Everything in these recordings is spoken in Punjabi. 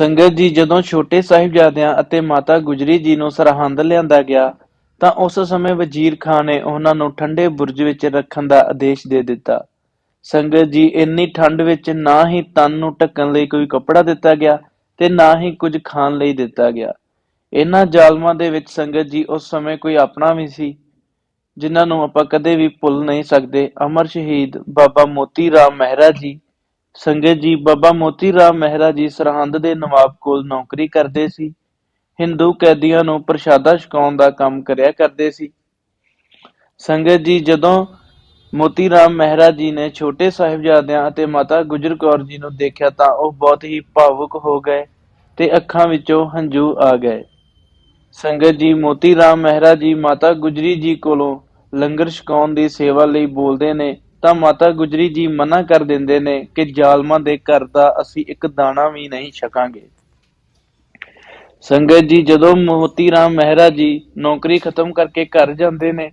ਸੰਗਤ ਜੀ ਜਦੋਂ ਛੋਟੇ ਸਾਹਿਬਜ਼ਾਦਿਆਂ ਅਤੇ ਮਾਤਾ ਗੁਜਰੀ ਜੀ ਨੂੰ ਸਰਹੰਦ ਲਿਆਂਦਾ ਗਿਆ, ਤਾਂ ਉਸ ਸਮੇਂ ਵਜ਼ੀਰ ਖਾਨ ਨੇ ਉਹਨਾਂ ਨੂੰ ਠੰਡੇ ਬੁਰਜ ਵਿੱਚ ਰੱਖਣ ਦਾ ਆਦੇਸ਼ ਦੇ ਦਿੱਤਾ। ਸੰਗਤ ਜੀ ਇੰਨੀ ਠੰਡ ਵਿੱਚ ਨਾ ਹੀ ਤਨ ਨੂੰ ਢੱਕਣ ਲਈ ਕੋਈ ਕੱਪੜਾ ਦਿੱਤਾ ਗਿਆ ਤੇ ਨਾ ਹੀ ਕੁਝ ਖਾਣ ਲਈ ਦਿੱਤਾ ਗਿਆ। ਇਹਨਾਂ ਜ਼ਾਲਮਾਂ ਦੇ ਵਿੱਚ ਸੰਗਤ ਜੀ ਉਸ ਸਮੇਂ ਕੋਈ ਆਪਣਾ ਵੀ ਸੀ, ਜਿਨ੍ਹਾਂ ਨੂੰ ਆਪਾਂ ਕਦੇ ਵੀ ਭੁੱਲ ਨਹੀਂ ਸਕਦੇ। ਅਮਰ ਸ਼ਹੀਦ ਬਾਬਾ ਮੋਤੀ ਰਾਮ ਮਹਿਰਾ ਜੀ ਸੰਗਤ ਜੀ, ਬਾਬਾ ਮੋਤੀ ਰਾਮ ਮਹਿਰਾ ਜੀ ਸਰਹੰਦ ਦੇ ਨਵਾਬ ਕੋਲ ਨੌਕਰੀ ਕਰਦੇ ਸੀ। ਹਿੰਦੂ ਕੈਦੀਆਂ ਨੂੰ ਪ੍ਰਸ਼ਾਦਾ ਛਕਾਉਣ ਦਾ ਕੰਮ ਕਰਿਆ ਕਰਦੇ ਸੀ। ਸੰਗਤ ਜੀ, ਜਦੋਂ ਮੋਤੀ ਰਾਮ ਮਹਿਰਾ ਜੀ ਨੇ ਛੋਟੇ ਸਾਹਿਬਜ਼ਾਦਿਆਂ ਅਤੇ ਮਾਤਾ ਗੁਜਰ ਕੌਰ ਜੀ ਨੂੰ ਦੇਖਿਆ ਤਾਂ ਉਹ ਬਹੁਤ ਹੀ ਭਾਵੁਕ ਹੋ ਗਏ ਤੇ ਅੱਖਾਂ ਵਿੱਚੋਂ ਹੰਝੂ ਆ ਗਏ। ਸੰਗਤ ਜੀ, ਮੋਤੀ ਰਾਮ ਮਹਿਰਾ ਜੀ ਮਾਤਾ ਗੁਜਰੀ ਜੀ ਕੋਲੋਂ ਲੰਗਰ ਛਕਾਉਣ ਦੀ ਸੇਵਾ ਲਈ ਬੋਲਦੇ ਨੇ। ਤਾਂ ਮਾਤਾ ਗੁਜਰੀ ਜੀ ਮਨਾ ਕਰ ਦਿੰਦੇ ਨੇ ਕਿ ਜ਼ਾਲਮਾਂ ਦੇ ਘਰ ਦਾ ਅਸੀਂ ਇੱਕ ਦਾਣਾ ਵੀ ਨਹੀਂ ਛਕਾਂਗੇ। ਸੰਗਤ ਜੀ, ਜਦੋਂ ਮੋਤੀ ਰਾਮ ਮਹਿਰਾ ਜੀ ਨੌਕਰੀ ਖਤਮ ਕਰਕੇ ਘਰ ਜਾਂਦੇ ਨੇ,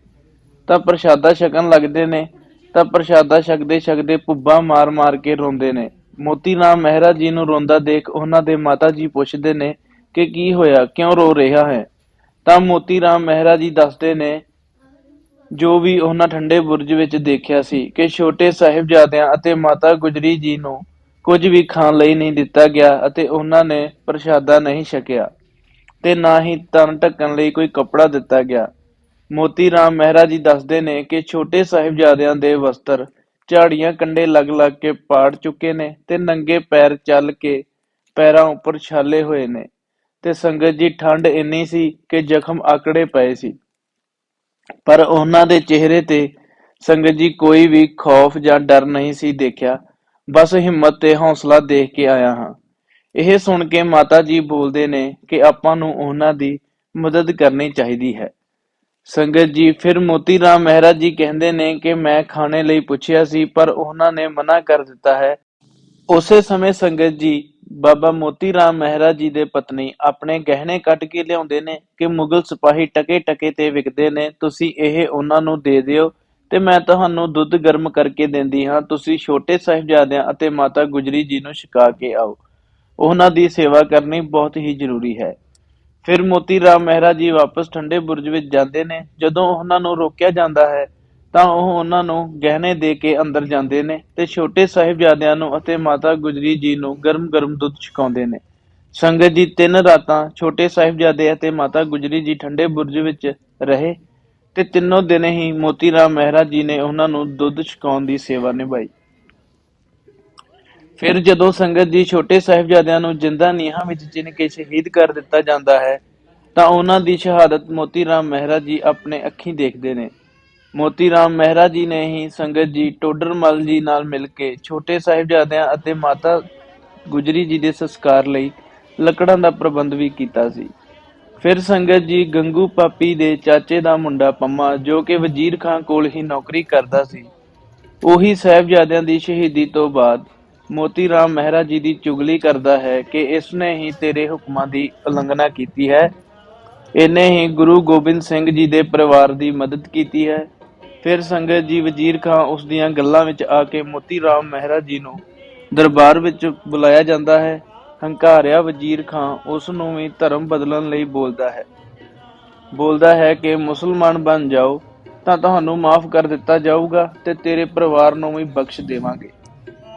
ਤਾਂ ਪ੍ਰਸ਼ਾਦਾ ਛਕਣ ਲੱਗਦੇ ਨੇ, ਤਾਂ ਪ੍ਰਸ਼ਾਦਾ ਛਕਦੇ ਛਕਦੇ ਪੁੱਬਾ ਮਾਰ ਮਾਰ ਕੇ ਰੋਂਦੇ ਨੇ। ਮੋਤੀ ਰਾਮ ਮਹਿਰਾ ਜੀ ਨੂੰ ਰੋਂਦਾ ਦੇਖ ਉਹਨਾਂ ਦੇ ਮਾਤਾ ਜੀ ਪੁੱਛਦੇ ਨੇ ਕਿ ਕੀ ਹੋਇਆ, ਕਿਉਂ ਰੋ ਰਿਹਾ ਹੈ? ਤਾਂ ਮੋਤੀ ਰਾਮ ਮਹਿਰਾ ਜੀ ਦੱਸਦੇ ਨੇ ਜੋ ਵੀ ਉਹਨਾਂ ਠੰਡੇ ਬੁਰਜ ਵਿੱਚ ਦੇਖਿਆ ਸੀ ਕਿ ਛੋਟੇ ਸਾਹਿਬਜ਼ਾਦਿਆਂ ਅਤੇ ਮਾਤਾ ਗੁਜਰੀ ਜੀ ਨੂੰ ਕੁਝ ਵੀ ਖਾਣ ਲਈ ਨਹੀਂ ਦਿੱਤਾ ਗਿਆ ਅਤੇ ਉਹਨਾਂ ਨੇ ਪ੍ਰਸ਼ਾਦਾ ਨਹੀਂ ਛਕਿਆ ਤੇ ਨਾ ਹੀ ਤਨ ਢੱਕਣ ਲਈ ਕੋਈ ਕੱਪੜਾ ਦਿੱਤਾ ਗਿਆ। ਮੋਤੀ ਰਾਮ ਮਹਿਰਾ ਜੀ ਦੱਸਦੇ ਨੇ ਕਿ ਛੋਟੇ ਸਾਹਿਬਜ਼ਾਦਿਆਂ ਦੇ ਵਸਤਰ ਝਾੜੀਆਂ ਕੰਡੇ ਲੱਗ ਲੱਗ ਕੇ ਪਾੜ ਚੁੱਕੇ ਨੇ ਤੇ ਨੰਗੇ ਪੈਰ ਚੱਲ ਕੇ ਪੈਰਾਂ ਉੱਪਰ ਛਾਲੇ ਹੋਏ ਨੇ ਤੇ ਸੰਗਤ ਜੀ ਠੰਡ ਇੰਨੀ ਸੀ ਕਿ ਜ਼ਖਮ ਆਕੜੇ ਪਏ ਸੀ। ਪਰ ਉਹਨਾਂ ਦੇ ਚਿਹਰੇ ਤੇ ਸੰਗਤ ਜੀ ਕੋਈ ਵੀ ਖੌਫ ਜਾਂ ਡਰ ਨਹੀਂ ਸੀ ਦੇਖਿਆ। ਬਸ ਹਿੰਮਤ ਤੇ ਹੌਸਲਾ ਦੇਖ ਕੇ ਆਇਆ ਹਾਂ। ਇਹ ਸੁਣ ਕੇ ਮਾਤਾ ਜੀ ਬੋਲਦੇ ਨੇ ਕਿ ਆਪਾਂ ਨੂੰ ਉਹਨਾਂ ਦੀ ਮਦਦ ਕਰਨੀ ਚਾਹੀਦੀ ਹੈ। ਸੰਗਤ ਜੀ ਫਿਰ ਮੋਤੀ ਰਾਮ ਮਹਿਰਾ ਜੀ ਕਹਿੰਦੇ ਨੇ ਕਿ ਮੈਂ ਖਾਣੇ ਲਈ ਪੁੱਛਿਆ ਸੀ, ਪਰ ਉਹਨਾਂ ਨੇ ਮਨਾ ਕਰ ਦਿੱਤਾ ਹੈ। ਉਸੇ ਸਮੇਂ ਸੰਗਤ ਜੀ ਬਾਬਾ ਮੋਤੀ ਰਾਮ ਮਹਿਰਾ ਜੀ ਦੇ ਪਤਨੀ ਆਪਣੇ ਗਹਿਣੇ ਕੱਢ ਕੇ ਲਿਆਉਂਦੇ ਨੇ ਕਿ ਮੁਗਲ ਸਿਪਾਹੀ ਟਕੇ ਟਕੇ ਤੇ ਵਿਕਦੇ ਨੇ, ਤੁਸੀਂ ਇਹ ਉਹਨਾਂ ਨੂੰ ਦੇ ਦਿਓ ਤੇ ਮੈਂ ਤੁਹਾਨੂੰ ਦੁੱਧ ਗਰਮ ਕਰਕੇ ਦਿੰਦੀ ਹਾਂ, ਤੁਸੀਂ ਛੋਟੇ ਸਾਹਿਬਜ਼ਾਦਿਆਂ ਅਤੇ ਮਾਤਾ ਗੁਜਰੀ ਜੀ ਨੂੰ ਛਕਾ ਕੇ ਆਓ। ਉਹਨਾਂ ਦੀ ਸੇਵਾ ਕਰਨੀ ਬਹੁਤ ਹੀ ਜ਼ਰੂਰੀ ਹੈ। ਫਿਰ ਮੋਤੀ ਰਾਮ ਮਹਿਰਾ ਜੀ ਵਾਪਸ ਠੰਡੇ ਬੁਰਜ ਵਿੱਚ ਜਾਂਦੇ ਨੇ। ਜਦੋਂ ਉਹਨਾਂ ਨੂੰ ਰੋਕਿਆ ਜਾਂਦਾ ਹੈ ਤਾਂ ਉਹ ਉਹਨਾਂ ਨੂੰ ਗਹਿਣੇ ਦੇ ਕੇ ਅੰਦਰ ਜਾਂਦੇ ਨੇ ਤੇ ਛੋਟੇ ਸਾਹਿਬਜ਼ਾਦਿਆਂ ਨੂੰ ਅਤੇ ਮਾਤਾ ਗੁਜਰੀ ਜੀ ਨੂੰ ਗਰਮ-ਗਰਮ ਦੁੱਧ ਛਕਾਉਂਦੇ ਨੇ। ਸੰਗਤ ਜੀ ਤਿੰਨ ਰਾਤਾਂ ਛੋਟੇ ਸਾਹਿਬਜ਼ਾਦੇ ਅਤੇ ਮਾਤਾ ਗੁਜਰੀ ਜੀ ਠੰਡੇ ਬੁਰਜ ਵਿੱਚ ਰਹੇ ਤੇ ਤਿੰਨੋਂ ਦਿਨ ਹੀ ਮੋਤੀ ਰਾਮ ਮਹਿਰਾ ਜੀ ਨੇ ਉਹਨਾਂ ਨੂੰ ਦੁੱਧ ਛਕਾਉਣ ਦੀ ਸੇਵਾ ਨਿਭਾਈ। ਫਿਰ ਜਦੋਂ ਸੰਗਤ ਜੀ ਛੋਟੇ ਸਾਹਿਬਜ਼ਾਦਿਆਂ ਨੂੰ ਜਿੰਦਾ ਨੀਹਾਂ ਵਿੱਚ ਚਿਣ ਕੇ ਸ਼ਹੀਦ ਕਰ ਦਿੱਤਾ ਜਾਂਦਾ ਹੈ, ਤਾਂ ਉਹਨਾਂ ਦੀ ਸ਼ਹਾਦਤ ਮੋਤੀ ਰਾਮ ਮਹਿਰਾ ਜੀ ਆਪਣੇ ਅੱਖੀਂ ਦੇਖਦੇ ਨੇ। ਮੋਤੀ ਰਾਮ ਮਹਿਰਾ ਜੀ ਨੇ ਹੀ ਸੰਗਤ ਜੀ ਟੋਡਰਮਲ ਜੀ ਨਾਲ ਮਿਲ ਕੇ ਛੋਟੇ ਸਾਹਿਬਜ਼ਾਦਿਆਂ ਅਤੇ ਮਾਤਾ ਗੁਜਰੀ ਜੀ ਦੇ ਸੰਸਕਾਰ ਲਈ ਲੱਕੜਾਂ ਦਾ ਪ੍ਰਬੰਧ ਵੀ ਕੀਤਾ ਸੀ। ਫਿਰ ਸੰਗਤ ਜੀ ਗੰਗੂ ਪਾਪੀ ਦੇ ਚਾਚੇ ਦਾ ਮੁੰਡਾ ਪੰਮਾ, ਜੋ ਕਿ ਵਜ਼ੀਰ ਖਾਨ ਕੋਲ ਹੀ ਨੌਕਰੀ ਕਰਦਾ ਸੀ। ਉਹੀ ਸਾਹਿਬਜ਼ਾਦਿਆਂ ਦੀ ਸ਼ਹੀਦੀ ਤੋਂ ਬਾਅਦ ਮੋਤੀ ਰਾਮ ਮਹਿਰਾ ਜੀ ਦੀ ਚੁਗਲੀ ਕਰਦਾ ਹੈ ਕਿ ਇਸ ਨੇ ਹੀ ਤੇਰੇ ਹੁਕਮਾਂ ਦੀ ਉਲੰਘਣਾ ਕੀਤੀ ਹੈ। ਇਹਨੇ ਹੀ ਗੁਰੂ ਗੋਬਿੰਦ ਸਿੰਘ ਜੀ ਦੇ ਪਰਿਵਾਰ ਦੀ ਮਦਦ ਕੀਤੀ ਹੈ। ਫਿਰ ਸੰਗਤ ਜੀ ਵਜ਼ੀਰ ਖਾਂ ਉਸ ਦੀਆਂ ਗੱਲਾਂ ਵਿੱਚ ਆ ਕੇ ਮੋਤੀ ਰਾਮ ਮਹਿਰਾ ਜੀ ਨੂੰ ਦਰਬਾਰ ਵਿੱਚ ਬੁਲਾਇਆ ਜਾਂਦਾ ਹੈ। ਹੰਕਾਰਿਆ ਵਜ਼ੀਰ ਖਾਂ ਉਸ ਨੂੰ ਵੀ ਧਰਮ ਬਦਲਣ ਲਈ ਬੋਲਦਾ ਹੈ। ਬੋਲਦਾ ਹੈ ਕਿ ਮੁਸਲਮਾਨ ਬਣ ਜਾਓ, ਤਾਂ ਤੁਹਾਨੂੰ ਮਾਫ ਕਰ ਦਿੱਤਾ ਜਾਊਗਾ ਤੇ ਤੇਰੇ ਪਰਿਵਾਰ ਨੂੰ ਵੀ ਬਖਸ਼ ਦੇਵਾਂਗੇ।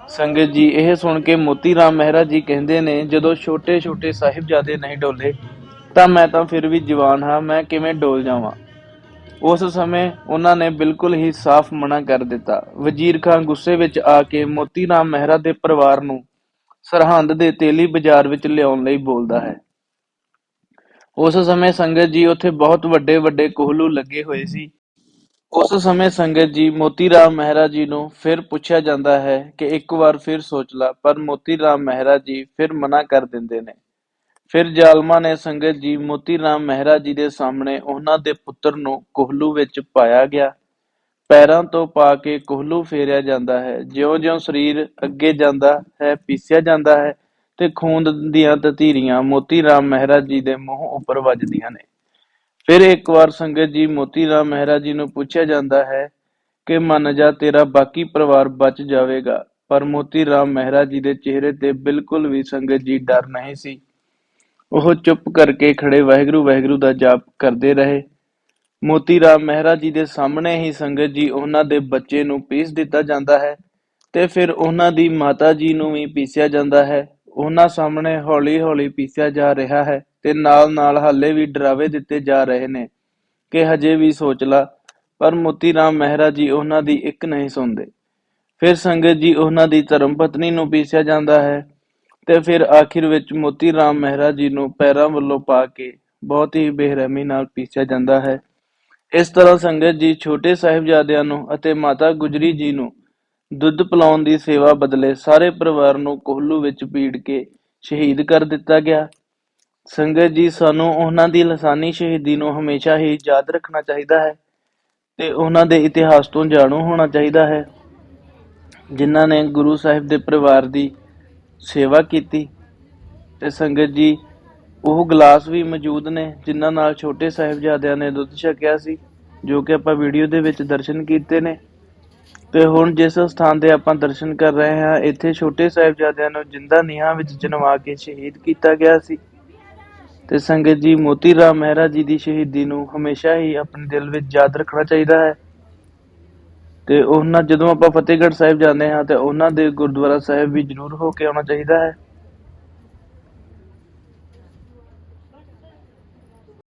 ਸੰਗਤ ਜੀ ਇਹ ਸੁਣ ਕੇ ਮੋਤੀ ਰਾਮ ਮਹਿਰਾ ਜੀ ਕਹਿੰਦੇ ਨੇ, ਜਦੋਂ ਛੋਟੇ ਛੋਟੇ ਸਾਹਿਬਜ਼ਾਦੇ ਨਹੀਂ ਡੋਲੇ, ਤਾਂ ਮੈਂ ਤਾਂ ਫਿਰ ਵੀ ਜਵਾਨ ਹਾਂ, ਮੈਂ ਕਿਵੇਂ ਡੋਲ ਜਾਵਾਂ? ਉਸ ਸਮੇਂ ਉਹਨਾਂ ਨੇ ਬਿਲਕੁਲ ਹੀ ਸਾਫ਼ ਮਨਾ ਕਰ ਦਿੱਤਾ। ਵਜ਼ੀਰ ਖਾਂ ਗੁੱਸੇ ਵਿੱਚ ਆ ਕੇ ਮੋਤੀ ਰਾਮ ਮਹਿਰਾ ਦੇ ਪਰਿਵਾਰ ਨੂੰ ਸਰਹੰਦ ਦੇ ਤੇਲੀ ਬਾਜ਼ਾਰ ਵਿੱਚ ਲਿਆਉਣ ਲਈ ਬੋਲਦਾ ਹੈ। ਉਸ ਸਮੇਂ ਸੰਗਤ ਜੀ ਉੱਥੇ ਬਹੁਤ ਵੱਡੇ ਵੱਡੇ ਕੋਹਲੂ ਲੱਗੇ ਹੋਏ ਸੀ। ਉਸ ਸਮੇਂ ਸੰਗਤ ਜੀ ਮੋਤੀ ਰਾਮ ਮਹਿਰਾ ਜੀ ਨੂੰ ਫਿਰ ਪੁੱਛਿਆ ਜਾਂਦਾ ਹੈ ਕਿ ਇੱਕ ਵਾਰ ਫਿਰ ਸੋਚ ਲਾ, ਪਰ ਮੋਤੀ ਰਾਮ ਮਹਿਰਾ ਜੀ ਫਿਰ ਮਨਾ ਕਰ ਦਿੰਦੇ ਨੇ। ਫਿਰ ਜ਼ਾਲਮਾਂ ਨੇ ਸੰਗਤ ਜੀ ਮੋਤੀ ਰਾਮ ਮਹਿਰਾ ਜੀ ਦੇ ਸਾਹਮਣੇ ਉਹਨਾਂ ਦੇ ਪੁੱਤਰ ਨੂੰ ਕੋਹਲੂ ਵਿੱਚ ਪਾਇਆ ਗਿਆ। ਪੈਰਾਂ ਤੋਂ ਪਾ ਕੇ ਕੋਹਲੂ ਫੇਰਿਆ ਜਾਂਦਾ ਹੈ। ਜਿਉਂ-ਜਿਉਂ ਸਰੀਰ ਅੱਗੇ ਜਾਂਦਾ ਹੈ, ਪੀਸਿਆ ਜਾਂਦਾ ਹੈ ਤੇ ਖੂਨ ਦੀਆਂ ਤਤੀਰੀਆਂ ਮੋਤੀ ਰਾਮ ਮਹਿਰਾ ਜੀ ਦੇ ਮੂੰਹ ਉੱਪਰ ਵੱਜਦੀਆਂ ਨੇ। ਫਿਰ ਇੱਕ ਵਾਰ ਸੰਗਤ ਜੀ ਮੋਤੀ ਰਾਮ ਮਹਿਰਾ ਜੀ ਨੂੰ ਪੁੱਛਿਆ ਜਾਂਦਾ ਹੈ ਕਿ, ਮੰਨ ਜਾ, ਤੇਰਾ ਬਾਕੀ ਪਰਿਵਾਰ ਬਚ ਜਾਵੇਗਾ। ਪਰ ਮੋਤੀ ਰਾਮ ਮਹਿਰਾ ਜੀ ਦੇ ਚਿਹਰੇ ਤੇ ਬਿਲਕੁਲ ਵੀ ਸੰਗਤ ਜੀ ਡਰ ਨਹੀਂ ਸੀ। ਉਹ ਚੁੱਪ ਕਰਕੇ ਖੜੇ ਵਾਹਿਗੁਰੂ ਵਾਹਿਗੁਰੂ ਦਾ ਜਾਪ ਕਰਦੇ ਰਹੇ। ਮੋਤੀ ਰਾਮ ਮਹਿਰਾ ਜੀ ਦੇ ਸਾਹਮਣੇ ਹੀ ਸੰਗਤ ਜੀ ਉਹਨਾਂ ਦੇ ਬੱਚੇ ਨੂੰ ਪੀਸ ਦਿੱਤਾ ਜਾਂਦਾ ਹੈ ਤੇ ਫਿਰ ਉਹਨਾਂ ਦੀ ਮਾਤਾ ਜੀ ਨੂੰ ਵੀ ਪੀਸਿਆ ਜਾਂਦਾ ਹੈ। ਉਹਨਾਂ ਸਾਹਮਣੇ ਹੌਲੀ-ਹੌਲੀ ਪੀਸਿਆ ਜਾ ਰਿਹਾ ਹੈ ਤੇ ਨਾਲ-ਨਾਲ ਹਾਲੇ ਵੀ ਡਰਾਵੇ ਦਿੱਤੇ ਜਾ ਰਹੇ ਨੇ ਕਿ ਹਜੇ ਵੀ ਸੋਚ ਲਾ, ਪਰ ਮੋਤੀ ਰਾਮ ਮਹਿਰਾ ਜੀ ਉਹਨਾਂ ਦੀ ਇੱਕ ਨਹੀਂ ਸੁਣਦੇ। ਫਿਰ ਸੰਗਤ ਜੀ ਉਹਨਾਂ ਦੀ ਧਰਮ ਪਤਨੀ ਨੂੰ ਪੀਸਿਆ ਜਾਂਦਾ ਹੈ ਤੇ ਫਿਰ ਆਖਿਰ ਵਿੱਚ ਮੋਤੀ ਰਾਮ ਮਹਿਰਾ ਜੀ ਨੂੰ ਪੈਰਾਂ ਵੱਲੋਂ ਪਾ ਕੇ ਬਹੁਤ ਹੀ ਬੇਰਹਿਮੀ ਨਾਲ ਪੀਸਿਆ ਜਾਂਦਾ ਹੈ। ਇਸ ਤਰ੍ਹਾਂ ਸੰਗਤ ਜੀ ਛੋਟੇ ਸਾਹਿਬਜ਼ਾਦਿਆਂ ਨੂੰ ਅਤੇ ਮਾਤਾ ਗੁਜਰੀ ਜੀ ਨੂੰ ਦੁੱਧ ਪਿਲਾਉਣ ਦੀ ਸੇਵਾ ਬਦਲੇ ਸਾਰੇ ਪਰਿਵਾਰ ਨੂੰ ਕੋਹਲੂ ਵਿੱਚ ਪੀੜ ਕੇ ਸ਼ਹੀਦ ਕਰ ਦਿੱਤਾ ਗਿਆ। ਸੰਗਤ ਜੀ ਸਾਨੂੰ ਉਹਨਾਂ ਦੀ ਲਸਾਨੀ ਸ਼ਹੀਦੀ ਨੂੰ ਹਮੇਸ਼ਾ ਹੀ ਯਾਦ ਰੱਖਣਾ ਚਾਹੀਦਾ ਹੈ ਤੇ ਉਹਨਾਂ ਦੇ ਇਤਿਹਾਸ ਤੋਂ ਜਾਣੂ ਹੋਣਾ ਚਾਹੀਦਾ ਹੈ। ਜਿਨ੍ਹਾਂ ਨੇ ਗੁਰੂ ਸਾਹਿਬ ਦੇ ਪਰਿਵਾਰ ਦੀ ਸੇਵਾ ਕੀਤੀ ਤੇ ਸੰਗਤ ਜੀ, ਉਹ ਗਲਾਸ ਵੀ ਮੌਜੂਦ ਨੇ, ਜਿਨ੍ਹਾਂ ਨਾਲ ਛੋਟੇ ਸਾਹਿਬਜ਼ਾਦਿਆਂ ਨੇ ਦੁੱਧ ਛਕਿਆ ਸੀ, ਜੋ ਕਿ ਆਪਾਂ ਵੀਡੀਓ ਦੇ ਵਿੱਚ ਦਰਸ਼ਨ ਕੀਤੇ ਨੇ। ਤੇ ਹੁਣ ਜਿਸ ਸਥਾਨ ਤੇ ਆਪਾਂ ਦਰਸ਼ਨ ਕਰ ਰਹੇ ਹਾਂ, ਇੱਥੇ ਛੋਟੇ ਸਾਹਿਬਜ਼ਾਦਿਆਂ ਨੂੰ ਜਿੰਦਾ ਨੀਹਾਂ ਵਿੱਚ ਜਨਵਾ ਕੇ ਸ਼ਹੀਦ ਕੀਤਾ ਗਿਆ ਸੀ। ਤੇ ਸੰਗਤ ਜੀ, ਮੋਤੀ ਰਾਮ ਮਹਿਰਾ ਜੀ ਦੀ ਸ਼ਹੀਦੀ ਨੂੰ ਹਮੇਸ਼ਾ ਹੀ ਆਪਣੇ ਦਿਲ ਵਿੱਚ ਯਾਦ ਰੱਖਣਾ ਚਾਹੀਦਾ ਹੈ। ਤੇ ਉਹਨਾਂ ਜਦੋਂ ਆਪਾਂ ਫਤਿਹਗੜ੍ਹ ਸਾਹਿਬ ਜਾਂਦੇ ਹਾਂ, ਤੇ ਉਹਨਾਂ ਦੇ ਗੁਰਦੁਆਰਾ ਸਾਹਿਬ ਵੀ ਜ਼ਰੂਰ ਹੋ ਕੇ ਆਉਣਾ ਚਾਹੀਦਾ ਹੈ।